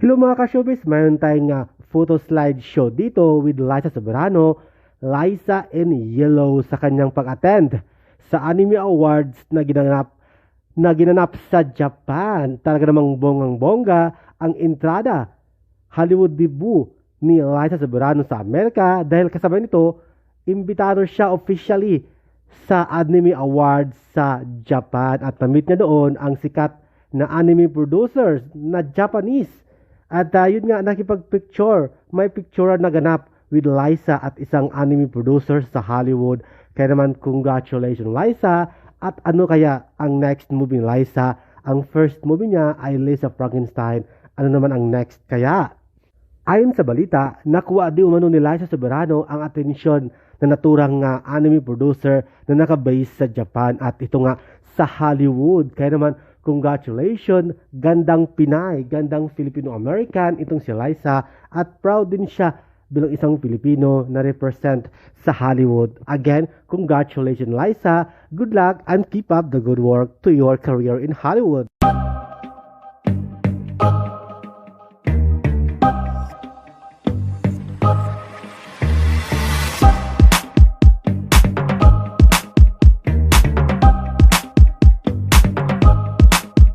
Hello mga ka-showbiz, mayroon tayong uh, photo slide show dito with Liza Soberano, Liza in Yellow sa kanyang pag-attend sa Anime Awards na ginanap na ginanap sa Japan. Talaga namang bongang-bongga ang entrada. Hollywood debut ni Liza Soberano sa Amerika dahil kasabay nito, imbitado siya officially sa Anime Awards sa Japan at na-meet niya doon ang sikat na anime producers na Japanese. At uh, yun nga, nakipag-picture. May picture na ganap with Liza at isang anime producer sa Hollywood. Kaya naman, congratulations Liza. At ano kaya ang next movie ni Liza? Ang first movie niya ay Lisa Frankenstein. Ano naman ang next kaya? Ayon sa balita, nakuha di umano ni Liza Soberano ang atensyon na naturang nga anime producer na nakabase sa Japan at ito nga sa Hollywood. Kaya naman, congratulations, gandang Pinay, gandang Filipino-American itong si Liza at proud din siya bilang isang Pilipino na represent sa Hollywood. Again, congratulations Liza, good luck and keep up the good work to your career in Hollywood.